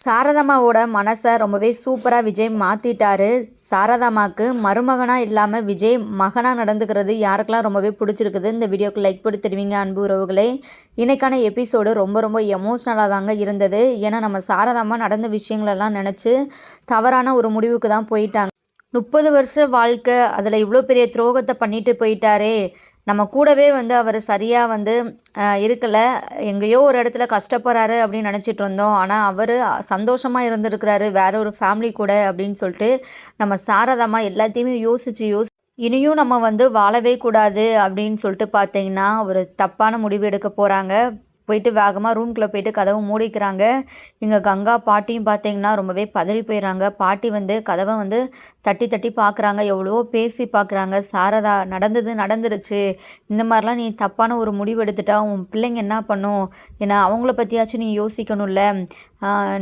சாரதாமாவோட மனசை ரொம்பவே சூப்பராக விஜய் மாற்றிட்டாரு சாரதாமாவுக்கு மருமகனாக இல்லாமல் விஜய் மகனாக நடந்துக்கிறது யாருக்கெல்லாம் ரொம்பவே பிடிச்சிருக்குது இந்த வீடியோக்கு லைக் போட்டு தருவீங்க அன்பு உறவுகளே. இன்றைக்கான எபிசோடு ரொம்ப ரொம்ப எமோஷ்னலாக தாங்க இருந்தது. ஏன்னா நம்ம சாரதாமா நடந்த விஷயங்களெல்லாம் நினச்சி தவறான ஒரு முடிவுக்கு தான் போயிட்டாங்க. முப்பது வருஷ வாழ்க்கை அதில் இவ்வளோ பெரிய துரோகத்தை பண்ணிட்டு போயிட்டாரே. நம்ம கூடவே வந்து அவர் சரியாக வந்து இருக்கலை. எங்கேயோ ஒரு இடத்துல கஷ்டப்படுறாரு அப்படின்னு நினச்சிட்டு இருந்தோம். ஆனால் அவர் சந்தோஷமாக இருந்திருக்கிறாரு. வேற ஒரு ஃபேமிலி கூட அப்படின்னு சொல்லிட்டு நம்ம சாரதமாக எல்லாத்தையுமே யோசித்து யோசி இனியும் நம்ம வந்து வாழவே கூடாது அப்படின்னு சொல்லிட்டு பார்த்தீங்கன்னா ஒரு தப்பான முடிவு எடுக்க போகிறாங்க போயிட்டு வேகமாக ரூம்குள்ளே போயிட்டு கதவை மூடிக்கிறாங்க. இங்கே கங்கா பாட்டியும் பார்த்தீங்கன்னா ரொம்பவே பதறி போயிடுறாங்க பாட்டி வந்து கதவை வந்து தட்டி தட்டி பார்க்குறாங்க எவ்வளவோ பேசி பார்க்குறாங்க சாரதா நடந்தது நடந்துருச்சு. இந்த மாதிரிலாம் நீ தப்பான ஒரு முடிவு எடுத்துட்டா உன் பிள்ளைங்க என்ன பண்ணும்? ஏன்னா அவங்கள பற்றியாச்சும் நீ யோசிக்கணும்ல.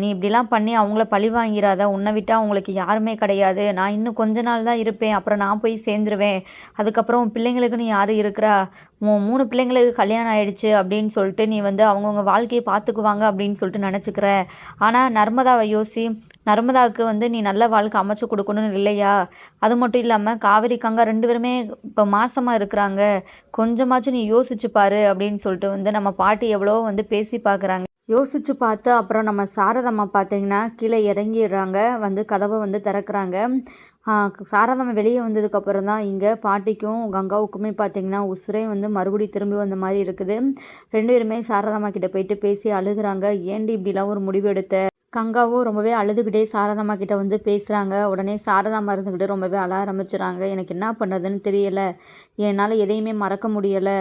நீ இப்படிலாம் பண்ணி அவங்கள பழி வாங்கிறாத உன்னை விட்டால் அவங்களுக்கு யாருமே கிடையாது. நான் இன்னும் கொஞ்ச நாள் தான் இருப்பேன். அப்புறம் நான் போய் சேர்ந்துருவேன். அதுக்கப்புறம் உன் பிள்ளைங்களுக்கு நீ யார் இருக்கிறா? உன் மூணு பிள்ளைங்களுக்கு கல்யாணம் ஆயிடுச்சு அப்படின்னு சொல்லிட்டு நீ வந்து அவங்கவுங்க வாழ்க்கையை பார்த்துக்குவாங்க அப்படின்னு சொல்லிட்டு நினச்சிக்கிற. ஆனால் நர்மதாவை யோசி. நர்மதாவுக்கு வந்து நீ நல்ல வாழ்க்கை அமைச்சு கொடுக்கணும்னு இல்லையா? அது மட்டும் இல்லாமல் காவிரி கங்கா ரெண்டு பேருமே இப்போ மாசமாக இருக்கிறாங்க. கொஞ்சமாச்சும் நீ யோசிச்சு பாரு அப்படின்னு சொல்லிட்டு வந்து நம்ம பாட்டி எவ்வளோ வந்து பேசி பார்க்குறாங்க. யோசித்து பார்த்து அப்புறம் நம்ம சாரதம்மா பார்த்தீங்கன்னா கீழே இறங்கிடுறாங்க. வந்து கதவை வந்து திறக்கிறாங்க. சாரதம்மா வெளியே வந்ததுக்கப்புறம் தான் இங்கே பாட்டிக்கும் கங்காவுக்குமே பார்த்தீங்கன்னா உசுரே வந்து மறுபடியும் திரும்பி வந்த மாதிரி இருக்குது. ரெண்டு பேருமே சாரதம்மா கிட்டே போயிட்டு பேசி அழுகுறாங்க. ஏண்டி இப்படிலாம் ஒரு முடிவு எடுத்த? கங்காவும் ரொம்பவே அழுதுகிட்டே சாரதாம்மா கிட்டே வந்து பேசுகிறாங்க உடனே சாரதாம்மா இருந்துக்கிட்டே ரொம்பவே அழ ஆரம்பிச்சுறாங்க. எனக்கு என்ன பண்ணுறதுன்னு தெரியலை. என்னால் எதையுமே மறக்க முடியலை.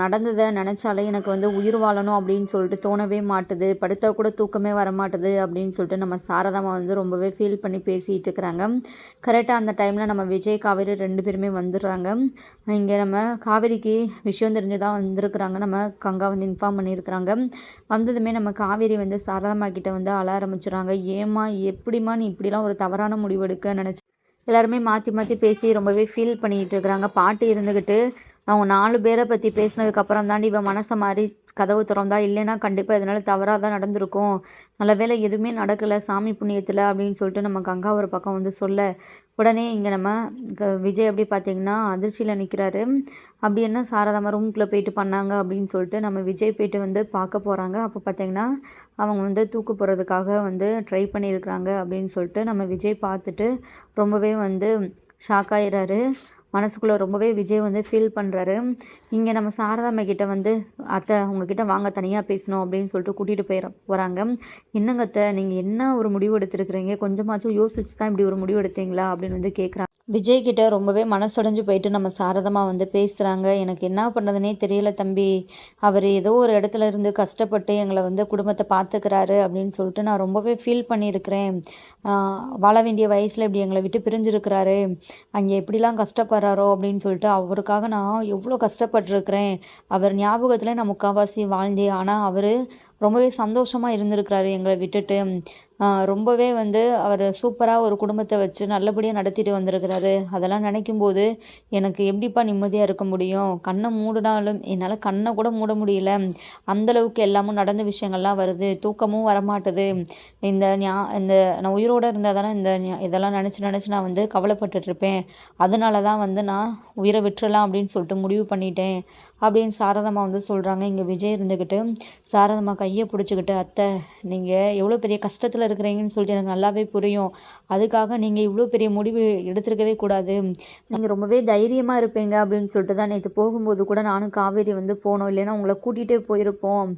நடந்ததை நினச்சாலே எனக்கு வந்து உயிர் வாழணும் அப்படின்னு சொல்லிட்டு தோணவே மாட்டுது. படுத்தால் கூட தூக்கமே வர மாட்டுது அப்படின்னு சொல்லிட்டு நம்ம சாரதாமா வந்து ரொம்பவே ஃபீல் பண்ணி பேசிகிட்டு இருக்கிறாங்க. கரெக்டாக அந்த டைமில் நம்ம விஜய் காவேரி ரெண்டு பேருமே வந்துடுறாங்க. இங்கே நம்ம காவேரிக்கு விஷயம் தெரிஞ்சு தான் வந்திருக்கிறாங்க. நம்ம கங்கா வந்து இன்ஃபார்ம் பண்ணியிருக்கிறாங்க. வந்ததுமே நம்ம காவேரி வந்து சாரதாமா கிட்ட வந்து அழ ஆரம்பிச்சுறாங்க ஏமா எப்படிமா நீ இப்படிலாம் ஒரு தவறான முடிவு எடுக்க நினச்சி? எல்லாருமே மாற்றி மாற்றி பேசி ரொம்பவே ஃபீல் பண்ணிகிட்டு இருக்கிறாங்க. பாட்டு இருந்துக்கிட்டு அவங்க நாலு பேரை பற்றி பேசினதுக்கப்புறம் தாண்டி இவன் மனசை மாதிரி கதவு திறந்தா இல்லைன்னா கண்டிப்பாக இதனால் தவறாக தான் நடந்திருக்கும். நல்ல வேலை எதுவுமே நடக்கலை சாமி புண்ணியத்தில் அப்படின்னு சொல்லிட்டு நம்ம கங்கா ஒரு பக்கம் வந்து சொல்ல உடனே இங்கே நம்ம விஜய் அப்படி பார்த்தீங்கன்னா அதிர்ச்சியில் நிற்கிறாரு அப்படி என்ன சாரதாமா ரூம்குள்ளே போயிட்டு பண்ணாங்க அப்படின்னு சொல்லிட்டு நம்ம விஜய் போயிட்டு வந்து பார்க்க போகிறாங்க அப்போ பார்த்தீங்கன்னா அவங்க வந்து தூக்கு போகிறதுக்காக வந்து ட்ரை பண்ணியிருக்கிறாங்க அப்படின்னு சொல்லிட்டு நம்ம விஜய் பார்த்துட்டு ரொம்பவே வந்து ஷாக் ஆயிடுறாரு மனசுக்குள்ளே ரொம்பவே விஜய் வந்து ஃபீல் பண்ணுறாரு இங்கே நம்ம சாரதாம்மை கிட்ட வந்து அத்தை உங்ககிட்ட வாங்க தனியாக பேசணும் அப்படின்னு சொல்லிட்டு கூட்டிகிட்டு போயிட போகிறாங்க என்னங்க அத்தை நீங்கள் என்ன ஒரு முடிவு எடுத்துருக்குறீங்க? கொஞ்சமாச்சும் யோசிச்சு தான் இப்படி ஒரு முடிவு எடுத்தீங்களா? அப்படின்னு வந்து கேட்குறாங்க விஜய் கிட்ட ரொம்பவே மனசடைஞ்சு போயிட்டு நம்ம சாரதமாக வந்து பேசுகிறாங்க எனக்கு என்ன பண்ணுறதுனே தெரியல தம்பி. அவர் ஏதோ ஒரு இடத்துல இருந்து கஷ்டப்பட்டு எங்களை வந்து குடும்பத்தை பார்த்துக்கிறாரு அப்படின்னு சொல்லிட்டு நான் ரொம்பவே ஃபீல் பண்ணியிருக்கிறேன். வாழ வேண்டிய வயசில் இப்படி எங்களை விட்டு பிரிஞ்சிருக்கிறாரு. அங்கே எப்படிலாம் வராரோ அப்படின்னு சொல்லிட்டு அவருக்காக நான் எவ்வளோ கஷ்டப்பட்டுருக்கிறேன். அவர் ஞாபகத்தில் நான் முக்கால்வாசி வாழ்ந்தேன் ஆனால் அவர் ரொம்பவே சந்தோஷமாக இருந்திருக்கிறாரு எங்களை விட்டுட்டு. ரொம்பவே வந்து அவர் சூப்பராக ஒரு குடும்பத்தை வச்சு நல்லபடியாக நடத்திட்டு வந்திருக்கிறாரு. அதெல்லாம் நினைக்கும் போது எனக்கு எப்படிப்பா நிம்மதியாக இருக்க முடியும்? கண்ணை மூடினாலும் என்னால் கண்ணை கூட மூட முடியல. அந்தளவுக்கு எல்லாமும் நடந்த விஷயங்கள்லாம் வருது. தூக்கமும் வரமாட்டுது. இந்த ஞா இந்த நான் உயிரோடு இருந்தால் தானே இந்த இதெல்லாம் நினச்சி நினச்சி நான் வந்து கவலைப்பட்டுட்ருப்பேன் அதனால தான் வந்து நான் உயிரை விட்டுறலாம் அப்படின்னு சொல்லிட்டு முடிவு பண்ணிட்டேன். அப்படின்னு சாரதம்மா வந்து சொல்கிறாங்க இங்கே விஜய் இருந்துக்கிட்டு சாரதம்மா கையை பிடிச்சிக்கிட்டு அத்தை நீங்கள் எவ்வளோ பெரிய கஷ்டத்தில் இருக்கிறீங்கன்னு சொல்லிட்டு எனக்கு நல்லாவே புரியும். அதுக்காக நீங்கள் இவ்வளோ பெரிய முடிவு எடுத்திருக்கவே கூடாது. நீங்கள் ரொம்பவே தைரியமாக இருப்பீங்க அப்படின்னு சொல்லிட்டு தான் நேற்று போகும்போது கூட நானும் காவேரி வந்து போனோம். இல்லைன்னா உங்களை கூட்டிகிட்டே போயிருப்போம்.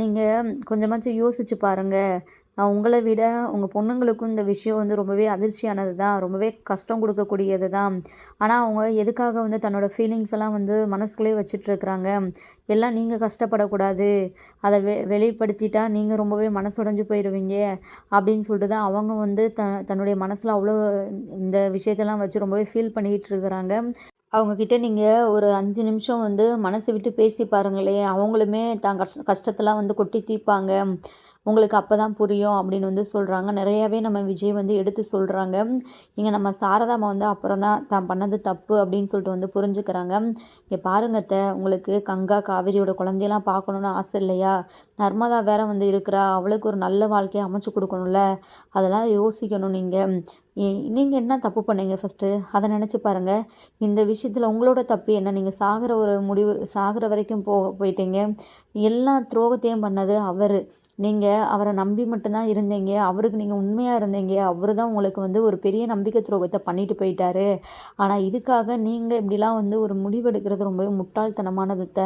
நீங்கள் கொஞ்சமாச்சும் யோசிச்சு பாருங்கள் உங்களை விட உங்கள் பொண்ணுங்களுக்கும் இந்த விஷயம் வந்து ரொம்பவே அதிர்ச்சியானது தான் ரொம்பவே கஷ்டம் கொடுக்கக்கூடியது தான் ஆனால் அவங்க எதுக்காக வந்து தன்னோட ஃபீலிங்ஸ் எல்லாம் வந்து மனசுக்குள்ளேயே வச்சிட்ருக்குறாங்க? எல்லாம் நீங்கள் கஷ்டப்படக்கூடாது. அதை வெ வெளிப்படுத்திட்டா நீங்கள் ரொம்பவே மனசுடைஞ்சு போயிடுவீங்க அப்படின்னு சொல்லிட்டு தான் அவங்க வந்து த தன்னுடைய மனசில் அவ்வளோ இந்த விஷயத்தெல்லாம் வச்சு ரொம்பவே ஃபீல் பண்ணிக்கிட்டு இருக்கிறாங்க அவங்கக்கிட்ட நீங்கள் ஒரு அஞ்சு நிமிஷம் வந்து மனசு விட்டு பேசி பாருங்களேன் அவங்களுமே தான் கஷ்டத்தெல்லாம் வந்து கொட்டி தீர்ப்பாங்க. உங்களுக்கு அப்போ தான் புரியும் அப்படின்னு வந்து சொல்கிறாங்க நிறையாவே நம்ம விஜய் வந்து எடுத்து சொல்கிறாங்க இங்கே நம்ம சாரதாமா வந்து அப்புறம் தான் தான் பண்ணது தப்பு அப்படின்னு சொல்லிட்டு வந்து புரிஞ்சுக்கிறாங்க. இங்கே பாருங்கத்த உங்களுக்கு கங்கா காவிரியோட குழந்தையெல்லாம் பார்க்கணுன்னு ஆசை இல்லையா? நர்மதா வேற வந்து இருக்கிறா. அவளுக்கு ஒரு நல்ல வாழ்க்கையை அமைச்சு கொடுக்கணும்ல. அதெல்லாம் யோசிக்கணும் நீங்கள் நீங்கள் என்ன தப்பு பண்ணீங்க ஃபஸ்ட்டு அதை நினச்சி பாருங்கள் இந்த விஷயத்தில் உங்களோட தப்பு என்ன? நீங்கள் சாகிற ஒரு முடிவு சாகிற வரைக்கும் போ போயிட்டீங்க. எல்லா துரோகத்தையும் பண்ணது அவர். நீங்கள் அவரை நம்பி மட்டும்தான் இருந்தீங்க. அவருக்கு நீங்கள் உண்மையாக இருந்தீங்க. அவர் தான் உங்களுக்கு வந்து ஒரு பெரிய நம்பிக்கை துரோகத்தை பண்ணிட்டு போயிட்டாரு. ஆனால் இதுக்காக நீங்கள் இப்படிலாம் வந்து ஒரு முடிவெடுக்கிறது ரொம்பவே முட்டாள்தனமானது த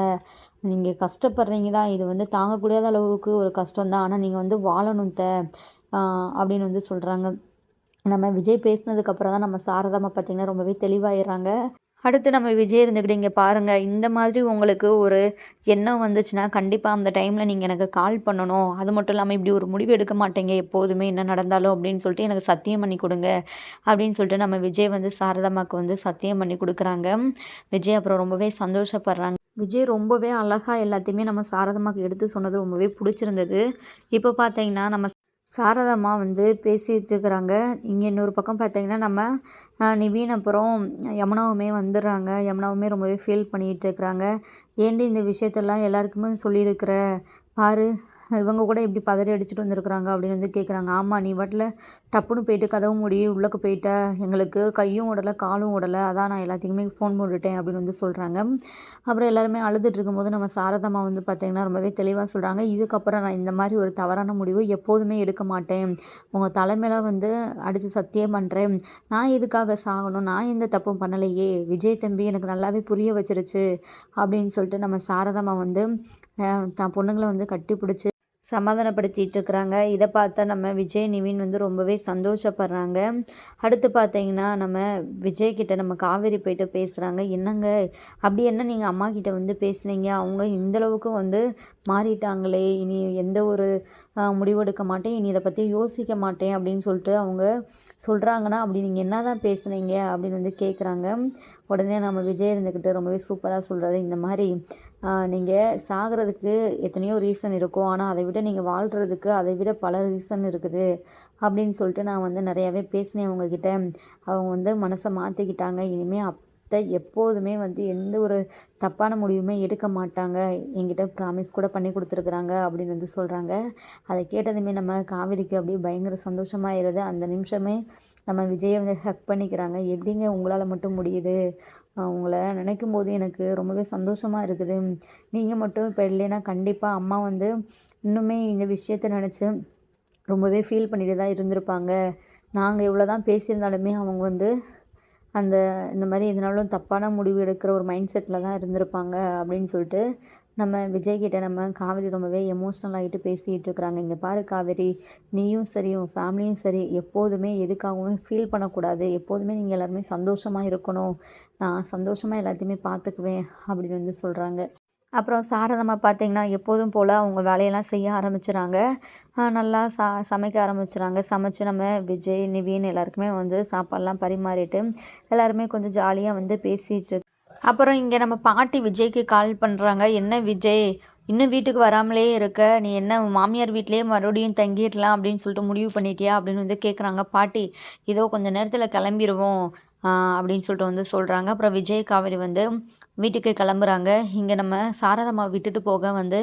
நீங்கள் கஷ்டப்படுறீங்க தான். இது வந்து தாங்கக்கூடாத அளவுக்கு ஒரு கஷ்டம் தான் ஆனால் நீங்கள் வந்து வாழணும் த அப்படின்னு வந்து சொல்கிறாங்க நம்ம விஜய் பேசினதுக்கப்புறம் தான் நம்ம சாரதாம்மா பார்த்திங்கன்னா ரொம்பவே தெளிவாயிடுறாங்க. அடுத்து நம்ம விஜய் இருந்துக்கிட்டு இங்கே பாருங்கள் இந்த மாதிரி உங்களுக்கு ஒரு எண்ணம் வந்துச்சுன்னா கண்டிப்பாக அந்த டைமில் நீங்கள் எனக்கு கால் பண்ணணும். அது மட்டும் இல்லாமல் இப்படி ஒரு முடிவு எடுக்க மாட்டேங்க. எப்போதுமே என்ன நடந்தாலும் அப்படின்னு சொல்லிட்டு எனக்கு சத்தியம் பண்ணி கொடுங்க. அப்படின்னு சொல்லிட்டு நம்ம விஜய் வந்து சாரதாமாக்கு வந்து சத்தியம் பண்ணி கொடுக்குறாங்க. விஜய் அப்புறம் ரொம்பவே சந்தோஷப்படுறாங்க. விஜய் ரொம்பவே அழகாக எல்லாத்தையுமே நம்ம சாரதமாக்கு எடுத்து சொன்னது ரொம்பவே பிடிச்சிருந்தது. இப்போ பார்த்தீங்கன்னா நம்ம சாரதாம்மா வந்து பேசி வச்சுக்கிறாங்க. இங்கே இன்னொரு பக்கம் பார்த்தீங்கன்னா நம்ம நிவீன் அப்புறம் யமுனாவுமே வந்துடுறாங்க. யமுனாவுமே ரொம்பவே ஃபீல் பண்ணிகிட்டு இருக்கிறாங்க. ஏண்டி இந்த விஷயத்தெல்லாம் எல்லாருக்குமே சொல்லியிருக்கிற? பாரு இவங்க கூட இப்படி பதறி அடிச்சுட்டு வந்திருக்கிறாங்க அப்படின்னு வந்து கேட்குறாங்க ஆமாம் நீ வாட்டில் டப்புன்னு போயிட்டு கதவு மூடி உள்ளக்கு போயிட்ட. எங்களுக்கு கையும் ஓடலை காலும் ஓடலை அதான் நான் எல்லாத்துக்குமே ஃபோன் போட்டுட்டேன் அப்படின்னு வந்து சொல்கிறாங்க அப்புறம் எல்லாருமே அழுதுட்டு இருக்கும்போது நம்ம சாரதம்மா வந்து பார்த்திங்கன்னா ரொம்பவே தெளிவாக சொல்கிறாங்க இதுக்கப்புறம் நான் இந்த மாதிரி ஒரு தவறான முடிவு எப்போதுமே எடுக்க மாட்டேன். உங்கள் தலைமையில் வந்து அடித்து சத்தியம் பண்ணுறேன் நான் எதுக்காக சாகணும்? நான் எந்த தப்பும் பண்ணலையே. விஜய் தம்பி எனக்கு நல்லாவே புரிய வச்சிருச்சு அப்படின்னு சொல்லிட்டு நம்ம சாரதம்மா வந்து தான் பொண்ணுங்களை வந்து கட்டி பிடிச்சி சமாதானப்படுத்திட்டு இருக்கிறாங்க இதை பார்த்தா நம்ம விஜய் நிவின் வந்து ரொம்பவே சந்தோஷப்படுறாங்க. அடுத்து பார்த்தீங்கன்னா நம்ம விஜய்கிட்ட நம்ம காவேரி போயிட்டு பேசுகிறாங்க என்னங்க? அப்படி என்ன நீங்கள் அம்மா கிட்ட வந்து பேசுனீங்க? அவங்க இந்தளவுக்கு வந்து மாறிட்டாங்களே. இனி எந்த ஒரு முடிவெடுக்க மாட்டேன். இனி இதை பற்றி யோசிக்க மாட்டேன் அப்படின்னு சொல்லிட்டு அவங்க சொல்கிறாங்கன்னா அப்படி நீங்கள் என்ன தான் பேசுனீங்க அப்படின்னு வந்து கேட்குறாங்க உடனே நம்ம விஜய் இருந்துக்கிட்டு ரொம்பவே சூப்பராக சொல்கிறாரு இந்த மாதிரி நீங்கள் சாகிறதுக்கு எத்தனையோ ரீசன் இருக்கும். ஆனால் அதை விட நீங்கள் வாழ்கிறதுக்கு அதை விட பல ரீசன் இருக்குது. அப்படின்னு சொல்லிட்டு நான் வந்து நிறையாவே பேசினேன் அவங்கக்கிட்ட அவங்க வந்து மனசை மாற்றிக்கிட்டாங்க இனிமேல் அத்தை எப்போதுமே வந்து எந்த ஒரு தப்பான முடிவுமே எடுக்க மாட்டாங்க. என்கிட்ட ப்ராமிஸ் கூட பண்ணி கொடுத்துருக்குறாங்க அப்படின்னு வந்து சொல்கிறாங்க அதை கேட்டதுமே நம்ம காவேரிக்கு அப்படியே பயங்கர சந்தோஷமாயிருது. அந்த நிமிஷமே நம்ம விஜயை வந்து ஹக் பண்ணிக்கிறாங்க. எப்படிங்க உங்களால் மட்டும் முடியுது? உங்களை நினைக்கும் போது எனக்கு ரொம்பவே சந்தோஷமாக இருக்குது. நீங்கள் மட்டும் இப்போ இல்லைன்னா கண்டிப்பாக அம்மா வந்து இன்னுமே இந்த விஷயத்த நினச்சி ரொம்பவே ஃபீல் பண்ணிட்டு தான் இருந்திருப்பாங்க. நாங்கள் எவ்வளோ தான் பேசியிருந்தாலுமே அவங்க வந்து அந்த இந்த மாதிரி எதுனாலும் தப்பான முடிவு எடுக்கிற ஒரு மைண்ட் செட்டில் தான் இருந்திருப்பாங்க அப்படின்னு சொல்லிட்டு நம்ம விஜய்கிட்ட நம்ம காவேரி ரொம்பவே எமோஷ்னல் ஆகிட்டு பேசிகிட்டு இருக்கிறாங்க. இங்கே பாரு காவேரி நீயும் சரி உன் ஃபேமிலியும் சரி எப்போதுமே எதுக்காகவும் ஃபீல் பண்ணக்கூடாது. எப்போதுமே நீங்கள் எல்லாருமே சந்தோஷமாக இருக்கணும். நான் சந்தோஷமாக எல்லாத்தையுமே பார்த்துக்குவேன் அப்படின்னு வந்து சொல்கிறாங்க அப்புறம் சாரதம்மா பார்த்திங்கன்னா எப்போதும் போல் அவங்க வேலையெல்லாம் செய்ய ஆரம்பிச்சிடுறாங்க நல்லா சா சமைக்க ஆரம்பிச்சிடுறாங்க சமைச்சு நம்ம விஜய் நிவின் எல்லாருக்குமே வந்து சாப்பாடெலாம் பரிமாறிட்டு எல்லாருமே கொஞ்சம் ஜாலியாக வந்து பேசிட்டு அப்புறம் இங்கே நம்ம பாட்டி விஜய்க்கு கால் பண்ணுறாங்க என்ன விஜய்? இன்னும் வீட்டுக்கு வராமலே இருக்க. நீ என்ன மாமியார் வீட்லேயே மறுபடியும் தங்கிடலாம் அப்படின்னு சொல்லிட்டு முடிவு பண்ணிட்டியா அப்படின்னு வந்து கேட்குறாங்க பாட்டி இதோ கொஞ்சம் நேரத்தில் கிளம்பிடுவோம் அப்படின்னு சொல்லிட்டு வந்து சொல்கிறாங்க அப்புறம் விஜய் காவேரி வந்து வீட்டுக்கு கிளம்புறாங்க. இங்கே நம்ம சாரதம்மா விட்டுட்டு போக வந்து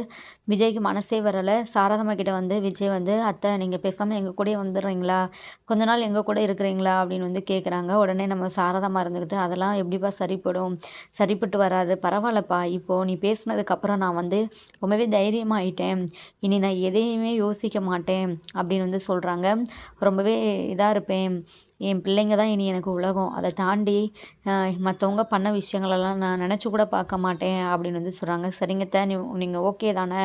விஜய்க்கு மனசே வரலை. சாரதம்மா கிட்டே வந்து விஜய் வந்து அத்தை நீங்கள் பேசாமல் எங்கள் கூட வந்துடுறீங்களா? கொஞ்ச நாள் எங்கள் கூட இருக்கிறீங்களா? அப்படின்னு வந்து கேட்குறாங்க உடனே நம்ம சாரதம்மா இருந்துக்கிட்டு அதெல்லாம் எப்படிப்பா சரிப்படும்? சரிப்பட்டு வராது. பரவாயில்லப்பா. இப்போது நீ பேசினதுக்கப்புறம் நான் வந்து ரொம்பவே தைரியமாகிட்டேன் இனி நான் எதையுமே யோசிக்க மாட்டேன். அப்படின்னு வந்து சொல்கிறாங்க ரொம்பவே இதாக இருப்பேன். என் பிள்ளைங்க தான் இனி எனக்கு உலகம். அதை தாண்டி மற்றவங்க பண்ண விஷயங்களெல்லாம் நான் நினச்சி கூட பார்க்க மாட்டேன் அப்படின்னு வந்து சொல்கிறாங்க சரிங்க த நீங்கள் ஓகே தானே?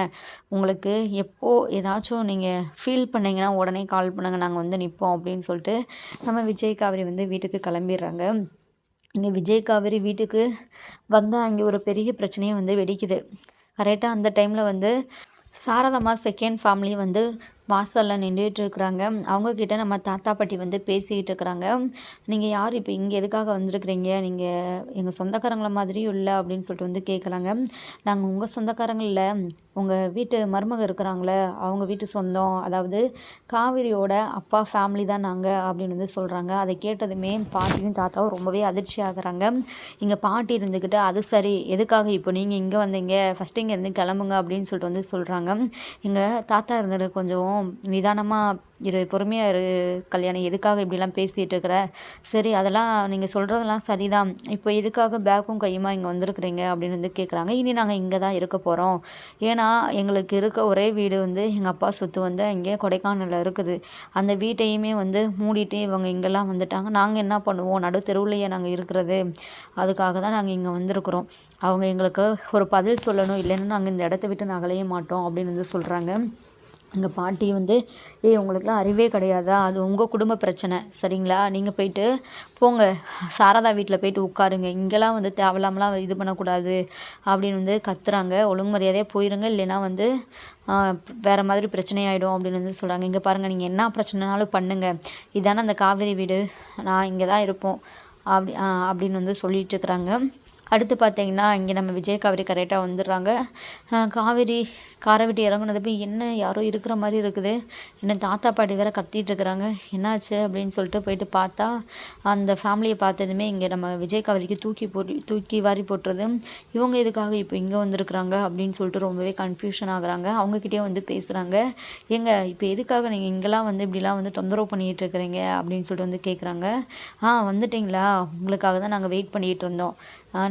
உங்களுக்கு எப்போது ஏதாச்சும் நீங்கள் ஃபீல் பண்ணிங்கன்னா உடனே கால் பண்ணுங்கள் நாங்கள் வந்து நிற்போம் அப்படின்னு சொல்லிட்டு நம்ம விஜய் காவிரி வந்து வீட்டுக்கு கிளம்பிடுறாங்க. இங்கே விஜய் காவேரி வீட்டுக்கு வந்தால் அங்கே ஒரு பெரிய பிரச்சனையே வந்து வெடிக்குது. கரெக்டாக அந்த டைமில் வந்து சாரதம்மா செகண்ட் ஃபேமிலி வந்து வாசலில் நின்றுட்டு இருக்கிறாங்க அவங்கக்கிட்ட நம்ம தாத்தா பாட்டி வந்து பேசிக்கிட்டு இருக்கிறாங்க நீங்கள் யார்? இப்போ இங்கே எதுக்காக வந்திருக்கிறீங்க? நீங்கள் எங்கள் சொந்தக்காரங்கள மாதிரியும் இல்லை அப்படின்னு சொல்லிட்டு வந்து கேட்குறாங்க நாங்கள் உங்கள் சொந்தக்காரங்களில் உங்கள் வீட்டு மருமக இருக்கிறாங்களே அவங்க வீட்டு சொந்தம். அதாவது காவிரியோட அப்பா ஃபேமிலி தான் நாங்கள் அப்படின்னு வந்து சொல்கிறாங்க அதை கேட்டதுமே பாட்டியும் தாத்தாவும் ரொம்பவே அதிர்ச்சி ஆகுறாங்க. இங்கே பாட்டி இருந்துக்கிட்டு அது சரி. எதுக்காக இப்போ நீங்கள் இங்கே வந்தீங்க? ஃபஸ்ட்டு இங்கேருந்து கிளம்புங்க அப்படின்னு சொல்லிட்டு வந்து சொல்கிறாங்க எங்கள் தாத்தா இருந்தது கொஞ்சம் நிதானமாக இரு பொறுமையாக இரு கல்யாணம் எதுக்காக இப்படிலாம் பேசிகிட்டு இருக்கிற? சரி அதெல்லாம் நீங்கள் சொல்கிறதெல்லாம் சரிதான். இப்போ எதுக்காக பேக்கும் கையுமா இங்கே வந்திருக்குறீங்க அப்படின்னு வந்து கேட்குறாங்க இனி நாங்கள் இங்கே தான் இருக்க போகிறோம் ஏன்னா எங்களுக்கு இருக்க ஒரே வீடு வந்து எங்கள் அப்பா சொத்து வந்து இங்கே கொடைக்கானலில் இருக்குது. அந்த வீட்டையுமே வந்து மூடிட்டு இவங்க இங்கெல்லாம் வந்துட்டாங்க. நாங்கள் என்ன பண்ணுவோம்? நடு தெருவுலையே நாங்கள் இருக்கிறது. அதுக்காக தான் நாங்கள் இங்கே வந்திருக்கிறோம். அவங்க எங்களுக்கு ஒரு பதில் சொல்லணும். இல்லைன்னா நாங்கள் இந்த இடத்த விட்டு நகலையே மாட்டோம் அப்படின்னு வந்து சொல்கிறாங்க எங்கள் பாட்டி வந்து ஏய் உங்களுக்குலாம் அறிவே கிடையாதா? அது உங்கள் குடும்ப பிரச்சனை. சரிங்களா? நீங்கள் போயிட்டு போங்க. சாரதா வீட்டில் போயிட்டு உட்காருங்க. இங்கெல்லாம் வந்து தேவையில்லாமலாம் இது பண்ணக்கூடாது அப்படின்னு வந்து கத்துறாங்க. ஒழுங்கு மரியாதையாக போயிருங்க. இல்லைன்னா வந்து வேறு மாதிரி பிரச்சனையாயிடும் அப்படின்னு வந்து சொல்கிறாங்க இங்கே பாருங்கள் நீங்கள் என்ன பிரச்சனைனாலும் பண்ணுங்கள் இதானே அந்த காவேரி வீடு. நான் இங்கே தான் இருப்போம். அப்படி அப்படின்னு வந்து சொல்லிட்டு இருக்கிறாங்க. அடுத்து பார்த்தீங்கன்னா இங்கே நம்ம விஜய் காவேரி கரெக்டாக வந்துடுறாங்க. காவேரி காரை விட்டு இறங்குனது போய் என்ன யாரோ இருக்கிற மாதிரி இருக்குது. என்ன தாத்தா பாட்டி வேற கத்திட்டு இருக்கிறாங்க. என்னாச்சு அப்படின்னு சொல்லிட்டு போயிட்டு பார்த்தா அந்த ஃபேமிலியை பார்த்ததுமே இங்கே நம்ம விஜய் காவேரிக்கு தூக்கி போட்டு தூக்கி வாரி போட்டுறது இவங்க எதுக்காக இப்போ இங்கே வந்திருக்குறாங்க அப்படின்னு சொல்லிட்டு ரொம்பவே கன்ஃபியூஷன் ஆகுறாங்க. அவங்கக்கிட்டே வந்து பேசுகிறாங்க ஏங்க இப்போ எதுக்காக நீங்கள் இங்கெல்லாம் வந்து இப்படிலாம் வந்து தொந்தரவு பண்ணிகிட்டு இருக்கிறீங்க அப்படின்னு சொல்லிட்டு வந்து கேட்குறாங்க ஆ வந்துட்டிங்களா? உங்களுக்காக தான் நாங்கள் வெயிட் பண்ணிகிட்டு இருந்தோம்.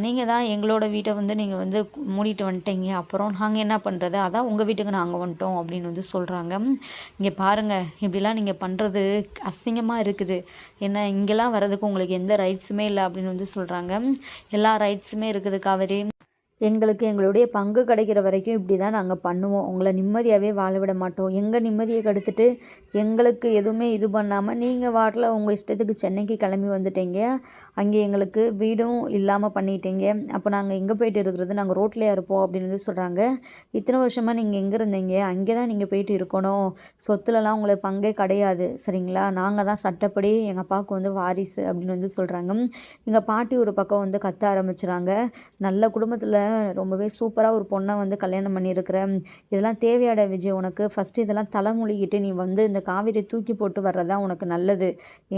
நீங்கள் தான் எங்களோட வீட்டை வந்து நீங்கள் வந்து மூடிட்டு வந்துட்டீங்க. அப்புறம் நாங்கள் என்ன பண்ணுறது அதான் உங்கள் வீட்டுக்கு நாங்கள் வந்துட்டோம் அப்படின்னு வந்து சொல்கிறாங்க இங்கே பாருங்கள் இப்படிலாம் நீங்கள் பண்ணுறது அசிங்கமாக இருக்குது. என்ன இங்கெல்லாம் வர்றதுக்கு உங்களுக்கு எந்த ரைட்ஸுமே இல்லை அப்படின்னு வந்து சொல்கிறாங்க எல்லா ரைட்ஸுமே இருக்குது காவேரி. எங்களுக்கு எங்களுடைய பங்கு கிடைக்கிற வரைக்கும் இப்படி தான் நாங்கள் பண்ணுவோம். உங்களை நிம்மதியாகவே வாழ விட மாட்டோம். எங்கள் நிம்மதியை கெடுத்துட்டு எங்களுக்கு எதுவுமே இது பண்ணாமல் நீங்கள் வாட்டில் உங்கள் இஷ்டத்துக்கு சென்னைக்கு கிளம்பி வந்துட்டீங்க. அங்கே எங்களுக்கு வீடும் இல்லாமல் பண்ணிட்டீங்க. அப்போ நாங்கள் எங்கே போயிட்டு இருக்கிறது? நாங்கள் ரோட்லேயே இருப்போம் அப்படின்னு சொல்கிறாங்க இத்தனை வருஷமாக நீங்கள் எங்கே இருந்தீங்க? அங்கே தான் நீங்கள் போயிட்டு இருக்கணும். சொத்துலலாம் உங்களுக்கு பங்கே கிடையாது. சரிங்களா? நாங்கள் தான் சட்டப்படி எங்கள் அப்பாவுக்கு வந்து வாரிசு அப்படின்னு வந்து சொல்கிறாங்க எங்கள் பாட்டி ஒரு பக்கம் வந்து கத்த ஆரம்பிச்சுறாங்க. நல்ல குடும்பத்தில் ரொம்பவே சூப்பராக ஒரு பொண்ணை வந்து கல்யாணம் பண்ணியிருக்கிற. இதெல்லாம் தேவையாட விஜய் உனக்கு. ஃபஸ்ட்டு இதெல்லாம் தலைமொழிகிட்டு நீ வந்து இந்த காவிரி தூக்கி போட்டு வர்றதான் உனக்கு நல்லது.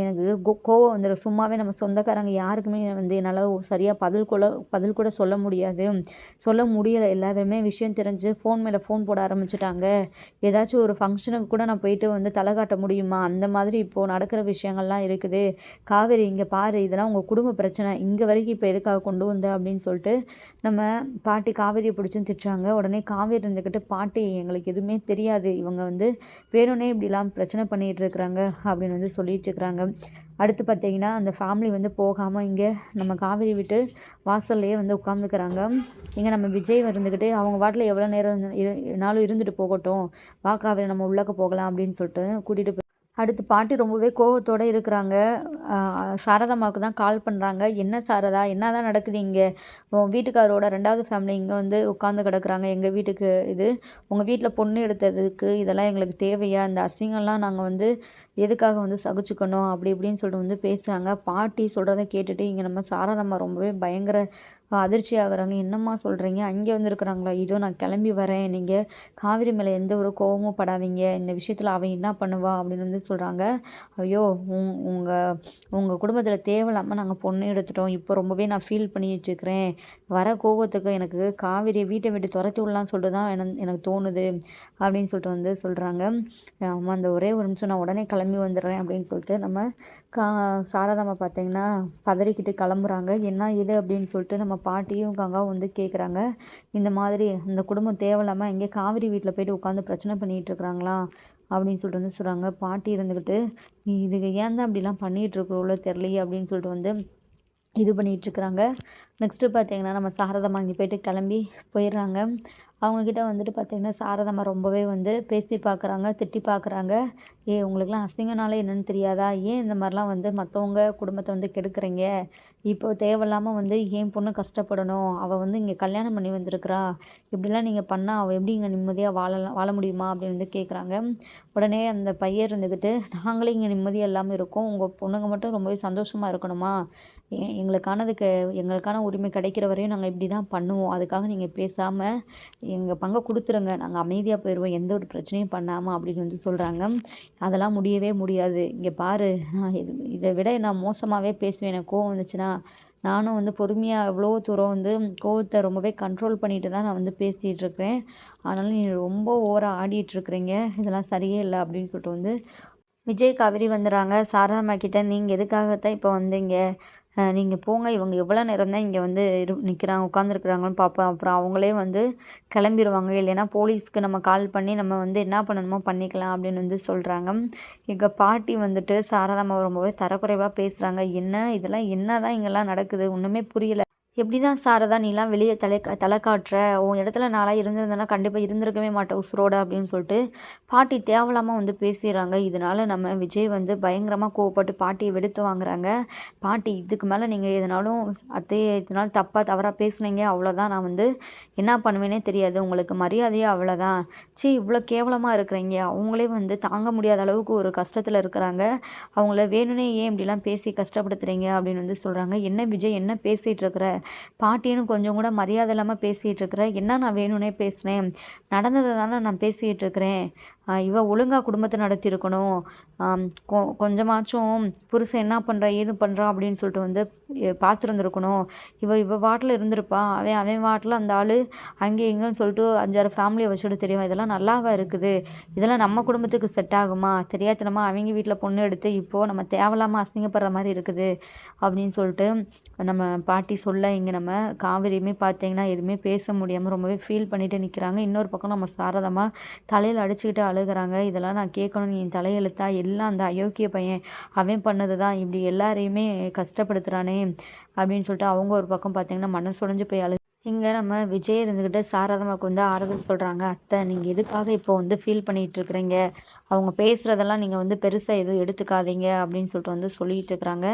எனக்கு கோவம் வந்துடும் சும்மாவே நம்ம சொந்தக்காரங்க யாருக்குமே வந்து என்னால் சரியாக பதில் கூட பதில் கூட சொல்ல முடியாது. சொல்ல முடியலை. எல்லாருமே விஷயம் தெரிஞ்சு ஃபோன் மேலே ஃபோன் போட ஆரம்பிச்சிட்டாங்க. ஏதாச்சும் ஒரு ஃபங்க்ஷனுக்கு கூட நான் போயிட்டு வந்து தலை காட்ட முடியுமா? அந்த மாதிரி இப்போது நடக்கிற விஷயங்கள்லாம் இருக்குது. காவேரி இங்கே பாரு. இதெல்லாம் உங்கள் குடும்ப பிரச்சனை. இங்கே வரைக்கும் இப்போ எதுக்காக கொண்டு வந்த அப்படின்னு சொல்லிட்டு நம்ம பாட்டி காவேரியை பிடிச்சும் திட்டுறாங்க. உடனே காவேரி இருந்துக்கிட்டு பாட்டி எங்களுக்கு எதுவுமே தெரியாது. இவங்க வந்து வேணும்னே இப்படிலாம் பிரச்சனை பண்ணிகிட்டு இருக்கிறாங்க அப்படின்னு வந்து சொல்லிட்டு இருக்கிறாங்க. அடுத்து பார்த்தீங்கன்னா அந்த ஃபேமிலி வந்து போகாமல் இங்கே நம்ம காவேரி விட்டு வாசல்லையே வந்து உட்காந்துக்கிறாங்க இங்கே நம்ம விஜய் இருந்துக்கிட்டு அவங்க வாட்டில் எவ்வளோ நேரம் நாளும் இருந்துட்டு போகட்டும். வா காவேரி நம்ம உள்ளக்க போகலாம் அப்படின்னு சொல்லிட்டு கூட்டிகிட்டு அடுத்து பாட்டி ரொம்பவே கோவத்தோடு இருக்கிறாங்க. சாரதாமாவுக்கு தான் கால் பண்ணுறாங்க என்ன சாரதா? என்ன தான் நடக்குது இங்கே? உன் வீட்டுக்காரோட ரெண்டாவது ஃபேமிலி இங்கே வந்து உட்காந்து கிடக்குறாங்க. எங்கள் வீட்டுக்கு இது? உங்கள் வீட்டில் பொண்ணு எடுத்ததுக்கு இதெல்லாம் எங்களுக்கு தேவையா? இந்த அசிங்கம்லாம் நாங்கள் வந்து எதுக்காக வந்து சகிச்சுக்கணும்? அப்படி இப்படின்னு சொல்லிட்டு வந்து பேசுகிறாங்க பாட்டி சொல்கிறத கேட்டுட்டு இங்கே நம்ம சாரதாம்மா ரொம்பவே பயங்கர அதிர்ச்சி ஆகுறாங்க என்னம்மா சொல்கிறீங்க அங்கே வந்திருக்கிறாங்களா? இதோ நான் கிளம்பி வரேன். நீங்கள் காவிரி மேலே எந்த ஒரு கோபமும் படாதீங்க. இந்த விஷயத்தில் அவன் என்ன பண்ணுவா? அப்படின்னு வந்து சொல்கிறாங்க ஐயோ உங் உங்கள் உங்கள் குடும்பத்தில் தேவையில்லாமல் நாங்கள் பொண்ணு எடுத்துட்டோம். இப்போ ரொம்பவே நான் ஃபீல் பண்ணி வச்சுக்கிறேன். வர கோபத்துக்கு எனக்கு காவிரியை வீட்டை விட்டு துரத்தி விடலான்னு சொல்லிட்டு தான் எனக்கு தோணுது அப்படின்னு சொல்லிட்டு வந்து சொல்கிறாங்க அம்மா அந்த ஒரே ஒரு நிமிஷம் நான் உடனே கிளம்பி வந்துடுறேன் அப்படின்னு சொல்லிட்டு நம்ம கா சாரதாம்மா பார்த்தீங்கன்னா பதறிக்கிட்டு கிளம்புறாங்க. என்ன இது அப்படின்னு சொல்லிட்டு நம்ம பாட்டியும் கங்காவும் வந்து கேட்குறாங்க இந்த மாதிரி இந்த குடும்பம் தேவையில்லாமல் எங்கே காவிரி வீட்டில் போயிட்டு உட்காந்து பிரச்சனை பண்ணிகிட்டு இருக்கிறாங்களா? அப்படின்னு சொல்லிட்டு வந்து சொல்கிறாங்க பாட்டி இருந்துக்கிட்டு நீ இதுக்கு ஏன் தான் அப்படிலாம் பண்ணிகிட்டு இருக்கிறோம்ல தெரியலையே அப்படின்னு சொல்லிட்டு வந்து இது பண்ணிகிட்ருக்குறாங்க நெக்ஸ்ட்டு பார்த்தீங்கன்னா நம்ம சாரதம்மா அங்கே போயிட்டு கிளம்பி போயிடுறாங்க. அவங்கக்கிட்ட வந்துட்டு பார்த்திங்கன்னா சாரதம்மா ரொம்பவே வந்து பேசி பார்க்குறாங்க திட்டி பார்க்குறாங்க. ஏ உங்களுக்குலாம் அசிங்கனாலே என்னென்னு தெரியாதா? ஏன் இந்த மாதிரிலாம் வந்து மற்றவங்க குடும்பத்தை வந்து கெடுக்குறீங்க? இப்போ தேவையில்லாமல் வந்து ஏன் பொண்ணு கஷ்டப்படணும். அவள் வந்து இங்கே கல்யாணம் பண்ணி வந்திருக்கிறா. இப்படிலாம் நீங்கள் பண்ணால் அவள் எப்படி இங்கே நிம்மதியாக வாழலாம் வாழ முடியுமா? அப்படின்னு வந்து கேட்குறாங்க உடனே அந்த பையன் இருந்துக்கிட்டு நாங்களே இங்கே நிம்மதியாக இல்லாமல் இருக்கோம். உங்கள் பொண்ணுங்க மட்டும் ரொம்பவே சந்தோஷமாக இருக்கணுமா? எங்களுக்கானதுக்கு எங்களுக்கான உரிமை கிடைக்கிற வரையும் நாங்கள் இப்படி தான் பண்ணுவோம். அதுக்காக நீங்கள் பேசாமல் எங்கள் பங்கை கொடுத்துருங்க. நாங்கள் அமைதியாக போயிடுவோம் எந்த ஒரு பிரச்சனையும் பண்ணாமல் அப்படின்னு வந்து சொல்கிறாங்க அதெல்லாம் முடியவே முடியாது. இங்கே பாரு நான் இது இதை விட நான் மோசமாகவே பேசுவேன். எனக்கு கோவம் வந்துச்சுன்னா நானும் வந்து பொறுமையாக எவ்வளோ தூரம் வந்து கோவத்தை ரொம்பவே கண்ட்ரோல் பண்ணிட்டு தான் நான் வந்து பேசிகிட்டு இருக்கிறேன். ஆனாலும் நீ ரொம்ப ஓவராக ஆடிட்டுருக்குறீங்க இதெல்லாம் சரியே இல்லை அப்படின்னு சொல்லிட்டு வந்து விஜய் காவேரி வந்துடுறாங்க சாரதாம்மா கிட்டே நீங்கள் எதுக்காகத்தான் இப்போ வந்தீங்க? நீங்கள் போங்க. இவங்க எவ்வளோ நேரம் தான் இங்கே வந்து இரு நிற்கிறாங்க உட்காந்துருக்குறாங்கன்னு பார்ப்போம் அப்புறம் அவங்களே வந்து கிளம்பிடுவாங்க இல்லைன்னா போலீஸ்க்கு நம்ம கால் பண்ணி நம்ம வந்து என்ன பண்ணணுமோ பண்ணிக்கலாம் அப்படின்னு வந்து சொல்கிறாங்க எங்கள் பாட்டி வந்துட்டு சாரதாம்மா ரொம்பவே தரக்குறைவாக பேசுகிறாங்க என்ன? இதெல்லாம் என்ன தான் இங்கெல்லாம் நடக்குது? ஒன்றுமே புரியல. எப்படி தான் சாரதா நீலாம் வெளியே தலை தலை காட்டுற? உன் இடத்துல நாளாக இருந்திருந்தேன்னா கண்டிப்பாக இருந்திருக்கவே மாட்டேன் உசுரோட அப்படின்னு சொல்லிட்டு. பாட்டி தேவலாமல் வந்து பேசிடுறாங்க. இதனால் நம்ம விஜய் வந்து பயங்கரமாக கோவப்பட்டு பாட்டியை வெடுத்து வாங்குறாங்க. பாட்டி இதுக்கு மேலே நீங்கள் எதனாலும் அத்தையை இதனால் தப்பாக தவறாக பேசுனீங்க அவ்வளோதான் நான் வந்து என்ன பண்ணுவேனே தெரியாது. உங்களுக்கு மரியாதையே அவ்வளோதான் சி இவ்வளோ கேவலமாக இருக்கிறீங்க. அவங்களே வந்து தாங்க முடியாத அளவுக்கு ஒரு கஷ்டத்தில் இருக்கிறாங்க. அவங்கள வேணும்னே ஏன் இப்படிலாம் பேசி கஷ்டப்படுத்துறீங்க அப்படின்னு வந்து சொல்கிறாங்க என்ன விஜய் என்ன பேசிகிட்டு இருக்கிற? பாட்டின்னு கொஞ்சம் கூட மரியாதை இல்லாமல் பேசிகிட்டு இருக்கிற என்ன நான் வேணும்னே பேசுகிறேன் நடந்ததை தானே நான் பேசிகிட்டு இருக்கிறேன். இவள் ஒழுங்காக குடும்பத்தை நடத்தியிருக்கணும். கொ கொஞ்சமாச்சும் புருஷன் என்ன பண்ணுறா ஏது பண்ணுறா அப்படின்னு சொல்லிட்டு வந்து பார்த்துருந்துருக்கணும். இவள் இவ வாட்டில் இருந்திருப்பா. அவன் அவன் வாட்டில் அந்த ஆள் அங்கே இங்கேன்னு சொல்லிட்டு அஞ்சாறு ஃபேமிலியை வச்சுட்டு தெரியும்? இதெல்லாம் நல்லாவா இருக்குது? இதெல்லாம் நம்ம குடும்பத்துக்கு செட் ஆகுமா? தெரியாதனமா அவங்க வீட்டில் பொண்ணு எடுத்து இப்போது நம்ம தேவையில்லாமல் அசிங்கப்படுற மாதிரி இருக்குது அப்படின்னு சொல்லிட்டு நம்ம பாட்டி சொல்ல இங்கே நம்ம காவிரியுமே பார்த்தீங்கன்னா எதுவுமே பேச முடியாமல் ரொம்பவே ஃபீல் பண்ணிட்டு நிற்கிறாங்க இன்னொரு பக்கம் நம்ம சாரதமாக தலையில் அடிச்சுக்கிட்டு அழுகுறாங்க. இதெல்லாம் நான் கேட்கணும் நீ தலையெழுத்தா எல்லாம் அந்த அயோக்கிய பையன் அவன் பண்ணது தான் இப்படி எல்லாரையுமே கஷ்டப்படுத்துகிறானே அப்படின்னு சொல்லிட்டு அவங்க ஒரு பக்கம் பார்த்தீங்கன்னா மனசு போய் அழு இங்கே நம்ம விஜய் இருந்துக்கிட்டு சாரதமாவுக்கு வந்து ஆறுதல் சொல்கிறாங்க அத்தை நீங்கள் எதுக்காக இப்போ வந்து ஃபீல் பண்ணிகிட்டு இருக்கிறீங்க? அவங்க பேசுகிறதெல்லாம் நீங்கள் வந்து பெருசாக எதுவும் எடுத்துக்காதீங்க. அப்படின்னு சொல்லிட்டு வந்து சொல்லிகிட்டு இருக்கிறாங்க.